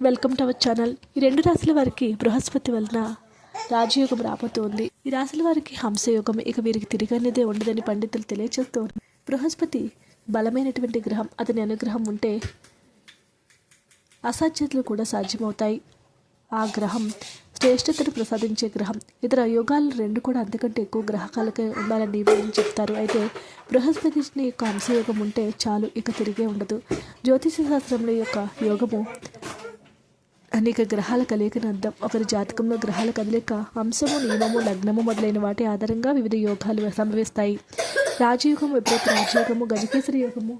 Welcome to our channel ఈ రెండు రాశుల వారికి బృహస్పతి వలన రాజయోగం రాబోతోంది. ఈ రాశుల వారికి హంసయోగం ఇక వీరికి తిరిగనేదే ఉండదని పండితులు తెలియజేస్తూ బృహస్పతి బలమైనటువంటి గ్రహం అతని అనుగ్రహం ఉంటే అసాధ్యతలు కూడా సాధ్యమవుతాయి. ఆ గ్రహం శ్రేష్టతను ప్రసాదించే గ్రహం. ఇతర యోగాలు రెండు కూడా అంతకంటే ఎక్కువ గ్రహకాలకే ఉండాలని వీళ్ళు చెప్తారు. అయితే బృహస్పతి యొక్క అంశయోగం ఉంటే చాలు ఇక తిరిగే ఉండదు. జ్యోతిష శాస్త్రంలో యొక్క యోగము అనేక గ్రహాల కలయికను అర్థం ఒకరి జాతకంలో గ్రహాల కదలిక అంశము నియమము లగ్నము మొదలైన వాటి ఆధారంగా వివిధ యోగాలు సంభవిస్తాయి. రాజయోగం విపరీత రాజయోగము గజకేసరి యోగము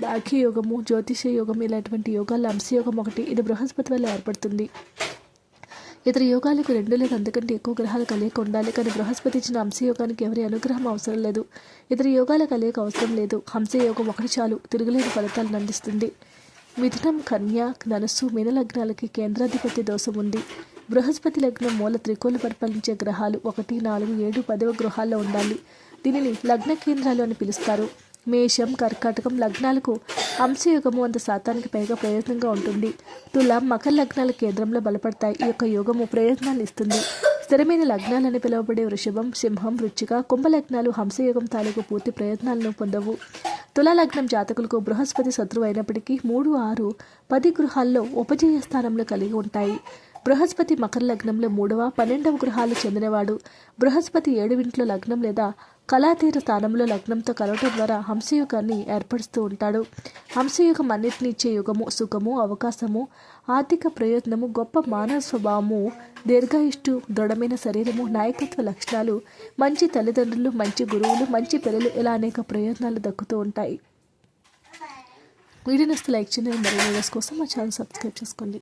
భాగ్య యోగము జ్యోతిష యోగం ఇలాంటి యోగాల్లో అంశయోగం ఒకటి. ఇది బృహస్పతి వల్ల ఏర్పడుతుంది. ఇతర యోగాలకు రెండు లేదా అంతకంటే ఎక్కువ గ్రహాలు కలయిక ఉండాలి. కానీ బృహస్పతి ఇచ్చిన హంసయోగానికి ఎవరి అనుగ్రహం అవసరం లేదు. ఇతర యోగాల కలయిక అవసరం లేదు. హంసయోగం ఒకటి చాలు. తిరుగులేని ఫలితాలను అందిస్తుంది. మిథునం కన్య ధనుసు మీనలగ్నాలకి లగ్నాలకి దోషం ఉంది. బృహస్పతి లగ్నం మూల త్రికోణ పరిపాలించే గ్రహాలు ఒకటి నాలుగు ఏడు పదవ గృహాల్లో ఉండాలి. దీనిని లగ్న కేంద్రాలు అని పిలుస్తారు. మేషం కర్కాటకం లగ్నాలకు అంశయోగము వంద శాతానికి పైగా ప్రయోజనంగా ఉంటుంది. తుల మకర లగ్నాల కేంద్రంలో బలపడతాయి. ఈ యొక్క యోగము ప్రయోజనాలు ఇస్తుంది. స్థిరమైన లగ్నాలని పిలువబడే వృషభం సింహం వృచ్చిక కుంభలగ్నాలు హంసయోగం తాలూకు పూర్తి ప్రయత్నాలను పొందవు. తులాలగ్నం జాతకులకు బృహస్పతి శత్రువు అయినప్పటికీ మూడు ఆరు పది గృహాల్లో ఉపజయ స్థానంలో కలిగి ఉంటాయి. బృహస్పతి మకర లగ్నంలో మూడవ పన్నెండవ గృహాలు చెందినవాడు. బృహస్పతి ఏడు లగ్నం లేదా కళాతీర స్థానంలో లగ్నంతో కలవటం ద్వారా హంసయుగాన్ని ఏర్పరుస్తూ ఉంటాడు. హంసయుగం అన్నిటిని ఇచ్చే యుగము సుఖము అవకాశము ఆర్థిక ప్రయోజనము గొప్ప మానవ స్వభావము దీర్ఘాయుష్టు దృఢమైన శరీరము నాయకత్వ లక్షణాలు మంచి తల్లిదండ్రులు మంచి గురువులు మంచి పిల్లలు ఇలా అనేక ప్రయోజనాలు దక్కుతూ ఉంటాయి. వీడియోని లైక్ చేయండి మరియు వీడియోస్ కోసం మా ఛానల్ సబ్స్క్రైబ్ చేసుకోండి.